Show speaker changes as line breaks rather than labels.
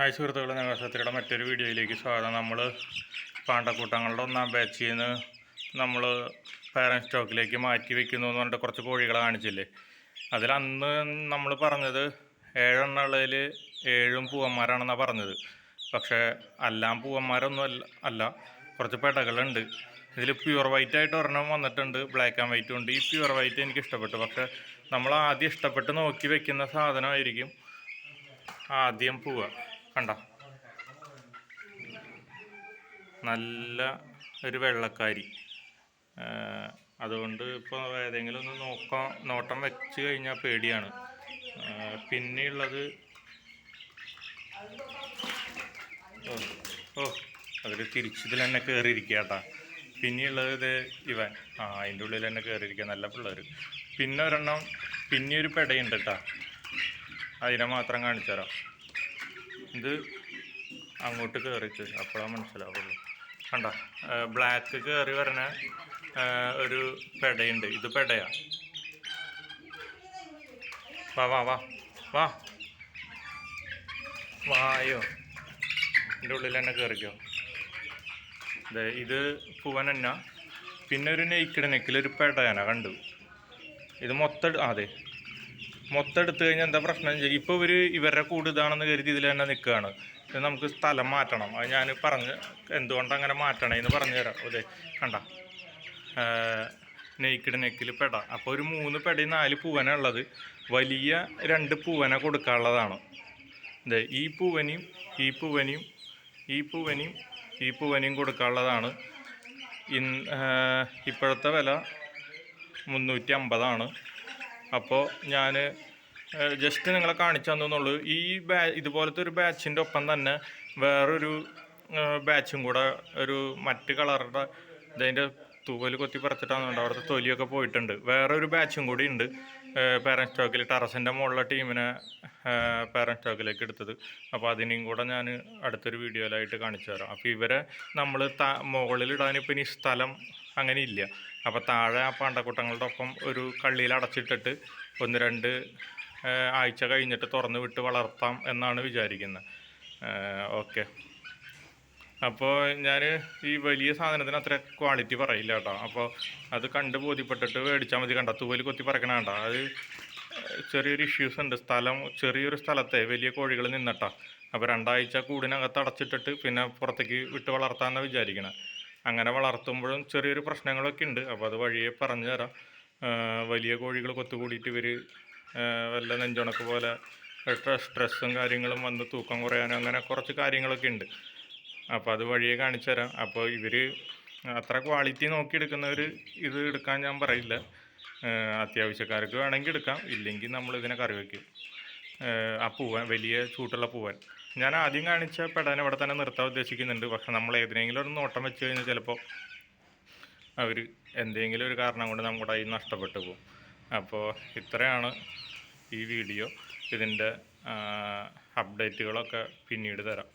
Hi സുഹൃത്തുക്കളെ നഗരസത്തിയുടെ മറ്റൊരു വീഡിയോയിലേക്ക് സ്വാഗതം. നമ്മൾ പാണ്ടക്കൂട്ടങ്ങളുടെ ഒന്നാം ബാച്ചിൽ നിന്ന് നമ്മൾ പാരൻ സ്റ്റോക്കിലേക്ക് മാറ്റി വെക്കുന്നു എന്ന് പറഞ്ഞിട്ട് കുറച്ച് കോഴികളെ കാണിച്ചില്ലേ? അതിൽ അന്ന് നമ്മൾ പറഞ്ഞത് ഏഴെണ്ണുള്ളതിൽ ഏഴും പൂവന്മാരാണെന്നാണ് പറഞ്ഞത്. പക്ഷേ എല്ലാം പൂവന്മാരൊന്നും അല്ല അല്ല കുറച്ച് പെടകളുണ്ട്. ഇതിൽ പ്യുവർ വൈറ്റ് ആയിട്ട് ഒരെണ്ണം വന്നിട്ടുണ്ട് ബ്ലാക്ക് ആൻഡ് വൈറ്റും ഉണ്ട്. ഈ പ്യുവർ വൈറ്റ് എനിക്ക് ഇഷ്ടപ്പെട്ടു. പക്ഷേ നമ്മൾ ആദ്യം ഇഷ്ടപ്പെട്ട് നോക്കി വെക്കുന്ന സാധനമായിരിക്കും ആദ്യം പോവുക കണ്ട? നല്ല ഒരു വെള്ളക്കാരി. അതുകൊണ്ട് ഇപ്പോൾ ഏതെങ്കിലും ഒന്ന് നോക്കാം നോട്ടം വെച്ച് കഴിഞ്ഞാൽ പേടിയാണ്. പിന്നെയുള്ളത് ഓ ഓ അതിൽ തിരിച്ചതിൽ തന്നെ കയറിയിരിക്കുക കേട്ടാ പിന്നെയുള്ളത് ഇത് ഇവൻ. ആ അതിന്റെ ഉള്ളിൽ തന്നെ കയറിയിരിക്കുക നല്ല പിള്ളേർ പിന്നെ ഒരെണ്ണം പിന്നെ ഒരു പെടയുണ്ട് കേട്ടാ അതിനെ മാത്രം കാണിച്ചു തരാം ഇത് അങ്ങോട്ട് കയറിക്ക് അപ്പോഴാണ് മനസ്സിലാവുള്ളൂ. കണ്ട? ബ്ലാക്ക് കയറി വരണ ഒരു പെടയുണ്ട്. ഇത് പെടയാ. വാ വാ വാ വാ. വായോ. എന്റെ ഉള്ളിൽ തന്നെ കയറിക്കോ അതെ ഇത് പൂവൻ തന്നെ പിന്നെ ഒരു നെയ്ക്കിട നെക്കിലൊരു പെടയാന കണ്ടു. ഇത് മൊത്തം അതെ. മൊത്തം എടുത്തു കഴിഞ്ഞാൽ എന്താ പ്രശ്നം? വെച്ചാൽ ഇപ്പോൾ ഇവർ ഇവരുടെ കൂട് ഇതാണെന്ന് കരുതി ഇതിൽ തന്നെ നിൽക്കുകയാണ്. ഇത് നമുക്ക് സ്ഥലം മാറ്റണം. അത് ഞാൻ പറഞ്ഞ് എന്തുകൊണ്ട് അങ്ങനെ മാറ്റണം എന്ന് പറഞ്ഞു തരാം. അതെ കണ്ട. നെയ്ക്കിട് നെക്കിൽ പെട. അപ്പോൾ ഒരു മൂന്ന് പെടയും നാല് പൂവന ഉള്ളത്. വലിയ രണ്ട് പൂവന കൊടുക്കാനുള്ളതാണ്. അതെ ഈ പൂവനിയും ഈ പൂവനിയും ഈ പൂവനിയും ഈ പൂവനിയും കൊടുക്കാനുള്ളതാണ്. ഇൻ ഇപ്പോഴത്തെ വില മുന്നൂറ്റി അമ്പതാണ്. അപ്പോൾ ഞാൻ ജസ്റ്റ് നിങ്ങളെ കാണിച്ചു തന്നുള്ളൂ ഈ ബാ ഇതുപോലത്തെ ഒരു ബാച്ചിന്റെ ഒപ്പം തന്നെ വേറൊരു ബാച്ചും കൂടെ ഒരു മറ്റ് കളറുടെ ഇതിന്റെ തൂവൽ കൊത്തി പറിച്ചിട്ടാണ് അവിടുത്തെ തൊലിയൊക്കെ പോയിട്ടുണ്ട്. വേറെ ഒരു ബാച്ചും കൂടി ഉണ്ട് പേരൻസ് സ്റ്റോക്കിൽ ടെറസിന്റെ മുകളിലെ ടീമിനെ പേരൻസ് സ്റ്റോക്കിലേക്ക് എടുത്തത്. അപ്പോൾ അതിനെയും കൂടെ ഞാൻ അടുത്തൊരു വീഡിയോയിലായിട്ട് കാണിച്ചു തരാം. അപ്പോൾ ഇവരെ നമ്മൾ ത മുകളിലിടാൻ ഇപ്പം ഇനി സ്ഥലം അങ്ങനെ ഇല്ല അപ്പോൾ താഴെ ആ പാണ്ടക്കൂട്ടങ്ങളുടെ ഒപ്പം ഒരു കള്ളിയിൽ അടച്ചിട്ടിട്ട് ഒന്ന് രണ്ട് ആഴ്ച കഴിഞ്ഞിട്ട് തുറന്ന് വിട്ട് വളർത്താം എന്നാണ് വിചാരിക്കുന്നത് ഓക്കെ. അപ്പോൾ ഞാൻ ഈ വലിയ സാധനത്തിന് അത്ര ക്വാളിറ്റി പറയില്ല കേട്ടോ. അപ്പോൾ അത് കണ്ട് ബോധ്യപ്പെട്ടിട്ട് മേടിച്ചാൽ മതി. കണ്ട? തൂവൽ കൊത്തി പറക്കണ കണ്ട? അത് ചെറിയൊരു ഇഷ്യൂസ് ഉണ്ട്. സ്ഥലം ചെറിയൊരു സ്ഥലത്തെ വലിയ കോഴികൾ നിന്നട്ടാ. അപ്പോൾ രണ്ടാഴ്ച കൂടിനകത്ത് അടച്ചിട്ടിട്ട് പിന്നെ പുറത്തേക്ക് വിട്ട് വളർത്താമെന്നാണ് വിചാരിക്കണത് അങ്ങനെ വളർത്തുമ്പോഴും ചെറിയൊരു പ്രശ്നങ്ങളൊക്കെ ഉണ്ട്. അപ്പോൾ അത് വഴിയെ പറഞ്ഞു തരാം. വലിയ കോഴികൾ കൊത്തുകൂടിയിട്ട് ഇവർ വല്ല നെഞ്ചുണക്ക് പോലെ സ്ട്രെസ്സും കാര്യങ്ങളും വന്ന് തൂക്കം കുറയാനും അങ്ങനെ കുറച്ച് കാര്യങ്ങളൊക്കെ ഉണ്ട്. അപ്പോൾ അത് വഴിയെ കാണിച്ചു തരാം. അപ്പോൾ ഇവർ അത്ര ക്വാളിറ്റി നോക്കി എടുക്കുന്നവർ ഇത് എടുക്കാൻ ഞാൻ പറയില്ല. അത്യാവശ്യക്കാർക്ക് വേണമെങ്കിൽ എടുക്കാം. ഇല്ലെങ്കിൽ നമ്മൾ ഇതിനെ കറി വയ്ക്കും ആ പൂവൻ വലിയ ചൂട്ടുള്ള പൂവൻ. ഞാൻ ആദ്യം കാണിച്ച പെടാൻ ഇവിടെ തന്നെ നിർത്താൻ ഉദ്ദേശിക്കുന്നുണ്ട്. പക്ഷെ നമ്മൾ ഏതിനെങ്കിലും ഒരു നോട്ടം വെച്ച് കഴിഞ്ഞാൽ ചിലപ്പോൾ അവർ എന്തെങ്കിലും ഒരു കാരണം കൊണ്ട് നമ്മുടെ കയ്യിൽ നഷ്ടപ്പെട്ടു പോകും. അപ്പോൾ ഇത്രയാണ് ഈ വീഡിയോ. ഇതിന്റെ അപ്ഡേറ്റുകളൊക്കെ പിന്നീട് തരാം.